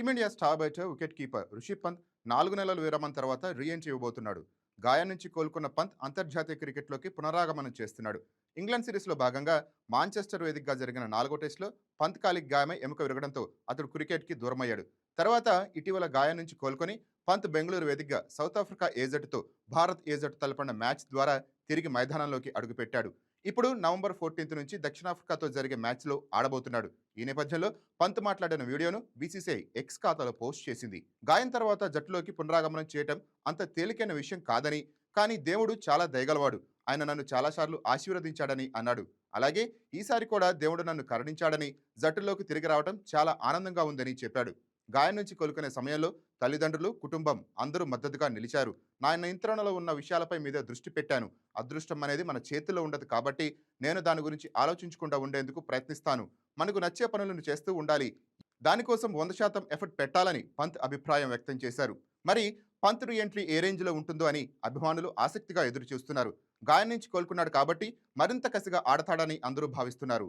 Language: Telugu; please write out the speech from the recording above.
Team India star batter wicket keeper Rishabh Pant నాలుగు నెలల విరమణ తర్వాత రీఎంట్రీ ఇవ్వబోతున్నాడు. గాయం నుంచి కోలుకున్న పంత్ అంతర్జాతీయ క్రికెట్లోకి పునరాగమనం చేస్తున్నాడు. ఇంగ్లాండ్ సిరీస్లో భాగంగా మాంచెస్టర్ వేదికగా జరిగిన నాలుగో టెస్టులో పంత్ కాలికి గాయమై ఎముక విరగడంతో అతడు క్రికెట్కి దూరమయ్యాడు. తర్వాత ఇటీవల గాయం నుంచి కోలుకొని పంత్ బెంగళూరు వేదికగా సౌత్ ఆఫ్రికా ఏజెట్తో భారత్ ఏజెట్ తలపడిన మ్యాచ్ ద్వారా తిరిగి మైదానంలోకి అడుగుపెట్టాడు. ఇప్పుడు నవంబర్ ఫోర్టీన్త్ నుంచి దక్షిణాఫ్రికాతో జరిగే మ్యాచ్లో ఆడబోతున్నాడు. ఈ నేపథ్యంలో పంత్ మాట్లాడిన వీడియోను బీసీసీఐ ఎక్స్ ఖాతాలో పోస్ట్ చేసింది. గాయం తర్వాత జట్టులోకి పునరాగమనం చేయటం అంత తేలికైన విషయం కాదని కానీ దేవుడు చాలా దయగలవాడు. ఆయన నన్ను చాలాసార్లు ఆశీర్వదించాడని అన్నాడు. అలాగే ఈసారి కూడా దేవుడు నన్ను కరుణించాడని జట్టులోకి తిరిగి రావడం చాలా ఆనందంగా ఉందని చెప్పాడు. గాయం నుంచి కోలుకునే సమయంలో తల్లిదండ్రులు కుటుంబం అందరూ మద్దతుగా నిలిచారు. నా నియంత్రణలో ఉన్న విషయాలపై మీద దృష్టి పెట్టాను. అదృష్టం అనేది మన చేతిలో ఉండదు కాబట్టి నేను దాని గురించి ఆలోచించకుండా ఉండేందుకు ప్రయత్నిస్తాను. మనకు నచ్చే పనులను చేస్తూ ఉండాలి. దానికోసం వంద శాతం ఎఫర్ట్ పెట్టాలని పంత్ అభిప్రాయం వ్యక్తం చేశారు. మరి పంత్ ఎంట్రీ ఏ రేంజ్లో ఉంటుందో అని అభిమానులు ఆసక్తిగా ఎదురు చూస్తున్నారు గాయం నుంచి కోలుకున్నాడు కాబట్టి మరింత కసిగా ఆడతాడని అందరూ భావిస్తున్నారు.